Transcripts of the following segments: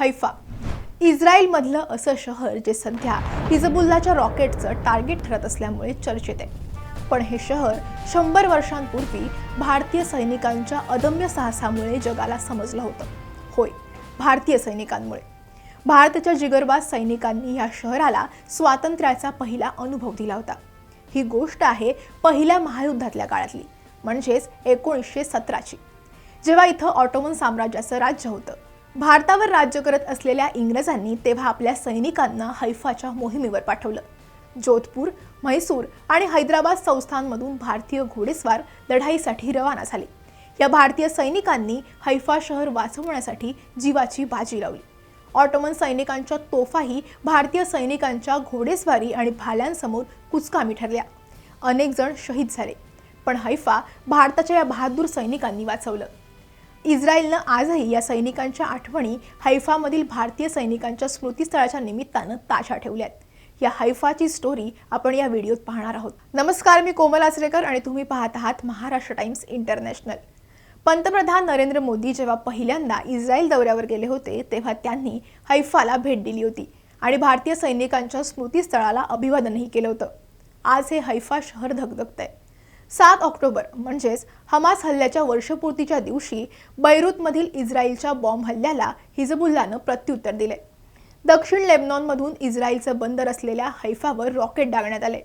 Haifa. इस्रायलमधलं असं शहर जे सध्या हिजबुल्लाच्या रॉकेटचं टार्गेट ठरत असल्यामुळे चर्चेत आहे. पण हे शहर शंभर वर्षांपूर्वी भारतीय सैनिकांच्या अदम्य साहसामुळे जगाला समजलं होतं. होय भारतीय सैनिकांमुळे. भारताच्या जिगरबाज सैनिकांनी या शहराला स्वातंत्र्याचा पहिला अनुभव दिला होता. ही गोष्ट आहे पहिल्या महायुद्धातल्या काळातली म्हणजेच एकोणीसशे सतराची जेव्हा इथं ऑटोमन साम्राज्याचं राज्य होतं. भारतावर राज्य करत असलेल्या इंग्रजांनी तेव्हा आपल्या सैनिकांना हैफाच्या मोहिमेवर पाठवलं. जोधपूर म्हैसूर आणि हैदराबाद संस्थांमधून भारतीय घोडेस्वार लढाईसाठी रवाना झाले. या भारतीय सैनिकांनी हैफा शहर वाचवण्यासाठी जीवाची बाजी लावली. ऑटोमन सैनिकांच्या तोफाही भारतीय सैनिकांच्या घोडेस्वारी आणि भाल्यांसमोर कुचकामी ठरल्या. अनेक जण शहीद झाले पण हैफा भारताच्या या बहादूर सैनिकांनी वाचवलं. इस्रायलनं आजही या सैनिकांच्या आठवणी हैफामधील भारतीय सैनिकांच्या स्मृतीस्थळाच्या निमित्तानं ताशा ठेवल्यात या हैफाची स्टोरी आपण या व्हिडिओत पाहणार आहोत. नमस्कार मी कोमल आचरेकर आणि तुम्ही पाहत आहात महाराष्ट्र टाइम्स इंटरनॅशनल. पंतप्रधान नरेंद्र मोदी जेव्हा पहिल्यांदा इस्रायल दौऱ्यावर गेले होते तेव्हा त्यांनी हैफाला भेट दिली होती आणि भारतीय सैनिकांच्या स्मृतीस्थळाला अभिवादनही केलं होतं. आज हे हैफा शहर आहे सात ऑक्टोबर म्हणजेच हमास हल्ल्याच्या वर्षपूर्तीच्या दिवशी बैरूतमधील इस्रायलच्या बॉम्ब हल्ल्याला हिजबुल्लानं प्रत्युत्तर दिले. दक्षिण लेबनॉनमधून इस्रायलचं बंदर असलेल्या हैफावर रॉकेट डागण्यात आले.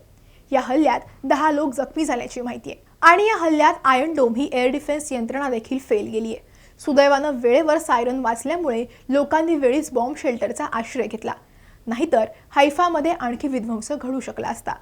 या हल्ल्यात दहा लोक जखमी झाल्याची माहिती आहे. आणि या हल्ल्यात आयर्न डोम ही एअर डिफेन्स यंत्रणा देखील फेल गेली आहे सुदैवानं वेळेवर सायरन वाचल्यामुळे लोकांनी वेळीच बॉम्ब शेल्टरचा आश्रय घेतला. नाहीतर हैफामध्ये आणखी विध्वंस घडू शकला असता.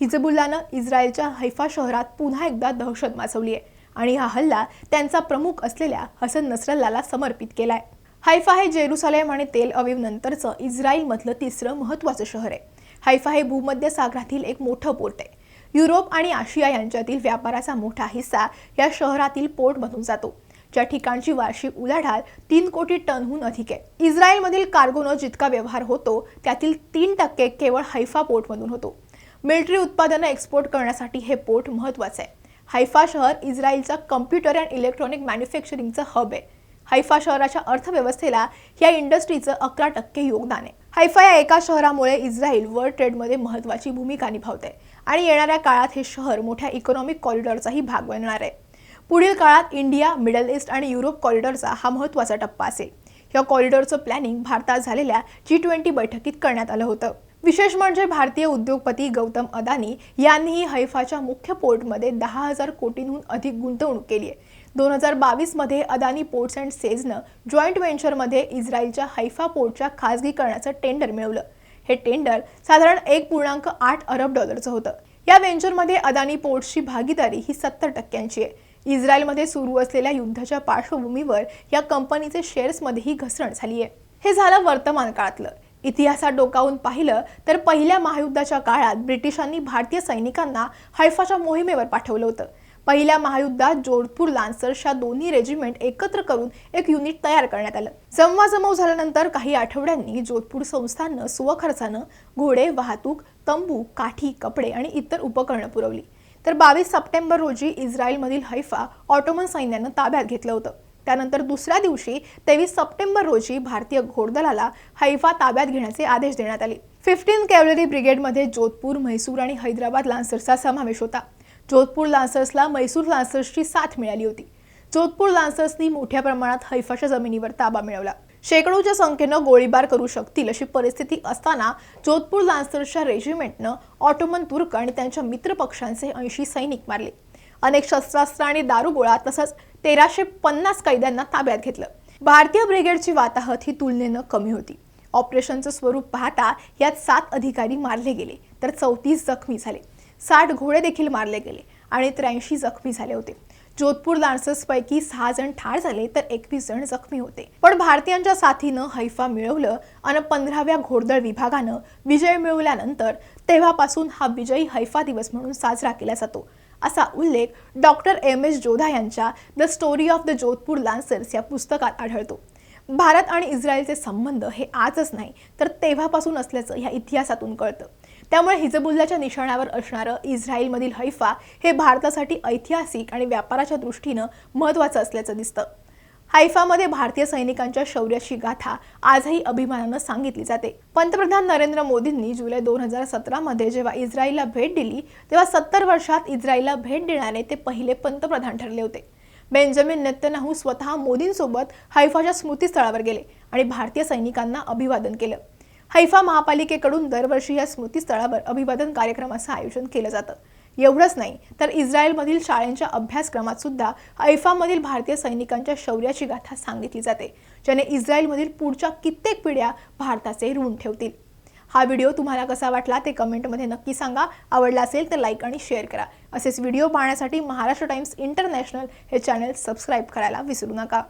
हिजबुल्लानं इस्रायलच्या हैफा शहरात पुन्हा एकदा दहशत माजवली आहे आणि हा हल्ला त्यांचा प्रमुख असलेल्या हसन नसरल्लाला समर्पित केलाय. हैफा हे जेरुसलेम आणि तेल अविव नंतरचं इस्रायलमधलं तिसरं महत्त्वाचं शहर आहे. हायफा हे भूमध्य सागरातील एक मोठं पोर्ट आहे. युरोप आणि आशिया यांच्यातील व्यापाराचा मोठा हिस्सा या शहरातील पोर्टमधून जातो. ज्या ठिकाणची वार्षिक उलाढाल तीन कोटी टनहून अधिक आहे. इस्रायलमधील कार्गोनं जितका व्यवहार होतो त्यातील तीन टक्के केवळ हैफा पोर्टमधून होतो. मिलिटरी उत्पादनं एक्सपोर्ट करण्यासाठी हे पोर्ट महत्त्वाचं आहे. हायफा शहर इस्रायलचा कम्प्युटर अँड इलेक्ट्रॉनिक मॅन्युफॅक्चरिंगचं हब आहे. हायफा शहराच्या अर्थव्यवस्थेला या इंडस्ट्रीचं अकरा टक्के योगदान आहे. हायफा या एका शहरामुळे इस्रायल वर्ल्ड ट्रेडमध्ये महत्त्वाची भूमिका निभावते आणि येणाऱ्या काळात हे शहर मोठ्या इकॉनॉमिक कॉरिडॉरचाही भाग बनणार आहे. पुढील काळात इंडिया मिडल ईस्ट आणि युरोप कॉरिडॉरचा हा महत्त्वाचा टप्पा असेल. या कॉरिडॉरचं प्लॅनिंग भारतात झालेल्या जी ट्वेंटी बैठकीत करण्यात आलं होतं. विशेष म्हणजे भारतीय उद्योगपती गौतम अदानी यांनीही हैफाच्या मुख्य पोर्टमध्ये दहा हजार कोटींहून अधिक गुंतवणूक केली आहे. दोन हजार बावीसमध्ये अदानी पोर्ट्स अँड सेजनं जॉईंट व्हेंचरमध्ये इस्रायलच्या हैफा पोर्टच्या खाजगीकरणाचं टेंडर मिळवलं. हे टेंडर साधारण एक पूर्णांक आठ अरब डॉलरचं होतं. या व्हेंचरमध्ये अदानी पोर्ट्सची भागीदारी ही सत्तर टक्क्यांची आहे. इस्रायलमध्ये सुरू असलेल्या युद्धाच्या पार्श्वभूमीवर या कंपनीचे शेअर्समध्येही घसरण झाली आहे. हे झालं वर्तमान काळातलं. इतिहासात डोकावून पाहिलं तर पहिल्या महायुद्धाच्या काळात ब्रिटिशांनी भारतीय सैनिकांना हैफाच्या मोहिमेवर पाठवलं होतं. पहिल्या महायुद्धात जोधपूर लान्सर्सच्या दोन्ही रेजिमेंट एकत्र करून एक युनिट तयार करण्यात आलं. जमवाजमव झाल्यानंतर काही आठवड्यांनी जोधपूर संस्थानं स्वखर्चानं घोडे वाहतूक तंबू काठी कपडे आणि इतर उपकरणं पुरवली. तर बावीस सप्टेंबर रोजी इस्रायलमधील हैफा ऑटोमन सैन्यानं ताब्यात घेतलं होतं. त्यानंतर दुसऱ्या दिवशी तेवीस सप्टेंबर रोजी भारतीय घोडदलाला हैफा ताब्यात घेण्याचे आदेश देण्यात आले. फिफ्टीन कॅव्हलरी ब्रिगेडमध्ये जोधपूर म्हैसूर आणि हैदराबाद लान्सर्सचा समावेश होता. जोधपूर लान्सर्सला मैसूर लान्सर्सची साथ मिळाली होती. जोधपूर लान्सर्सनी मोठ्या प्रमाणात हैफाच्या जमिनीवर ताबा मिळवला. शेकडोच्या संख्येनं गोळीबार करू शकतील अशी परिस्थिती असताना जोधपूर लान्सर्सच्या रेजिमेंटनं ऑटोमन तुर्क आणि त्यांच्या मित्रपक्षांचे ऐंशी सैनिक मारले. अनेक शस्त्रास्त्र आणि दारुगोळा तसंच तेराशे पन्नास कैद्यांना ताब्यात घेतलं. भारतीय ब्रिगेडची वाताहत ही तुलनेनं कमी होती. ऑपरेशनचं स्वरूप पाहता यात सात अधिकारी मारले गेले तर चौतीस जखमी झाले. साठ घोडे देखील मारले गेले आणि त्र्याऐंशी जखमी झाले होते. जोधपूर पैकी सहा जण ठार झाले तर एकवीस जण जखमी होते. पण भारतीयांच्या साथीनं हैफा मिळवलं आणि पंधराव्या घोडदळ विभागानं विजय मिळवल्यानंतर तेव्हापासून हा विजयी हैफा दिवस म्हणून साजरा केला जातो. असा उल्लेख डॉक्टर एम एस जोधा यांच्या the story of the Jodhpur lancers या पुस्तकात आढळतो. भारत आणि इस्रायलचे संबंध हे आजच नाही तर तेव्हापासून असल्याचं ह्या इतिहासातून कळतं. त्यामुळे हिजबुल्लाच्या निशाण्यावर असणारं इस्रायलमधील हैफा हे भारतासाठी ऐतिहासिक आणि व्यापाराच्या दृष्टीनं महत्त्वाचं असल्याचं दिसतं. हायफामध्ये भारतीय सैनिकांच्या शौर्याची गाथा आजही अभिमानानं सांगितली जाते. पंतप्रधान नरेंद्र मोदींनी जुलै दोन हजार सतरामध्ये जेव्हा इस्रायलला भेट दिली तेव्हा सत्तर वर्षात इस्रायलला भेट देणारे ते पहिले पंतप्रधान ठरले होते. बेंजामिन नेतन्याहू स्वतः मोदींसोबत हैफाच्या स्मृतीस्थळावर गेले आणि भारतीय सैनिकांना अभिवादन केलं. हैफा महापालिकेकडून दरवर्षी या स्मृतीस्थळावर अभिवादन कार्यक्रमाचं आयोजन केलं जातं. एवढंच नाही तर इस्रायलमधील शाळेंच्या अभ्यासक्रमात सुद्धा ऐफामधील भारतीय सैनिकांच्या शौर्याची गाथा सांगितली जाते ज्याने इस्रायलमधील पुढच्या कित्येक पिढ्या भारताचे ऋण ठेवतील. हा व्हिडिओ तुम्हाला कसा वाटला ते कमेंटमध्ये नक्की सांगा. आवडला असेल तर लाईक आणि शेअर करा. असेच व्हिडिओ पाहण्यासाठी महाराष्ट्र टाइम्स इंटरनॅशनल हे चॅनल सबस्क्राईब करायला विसरू नका.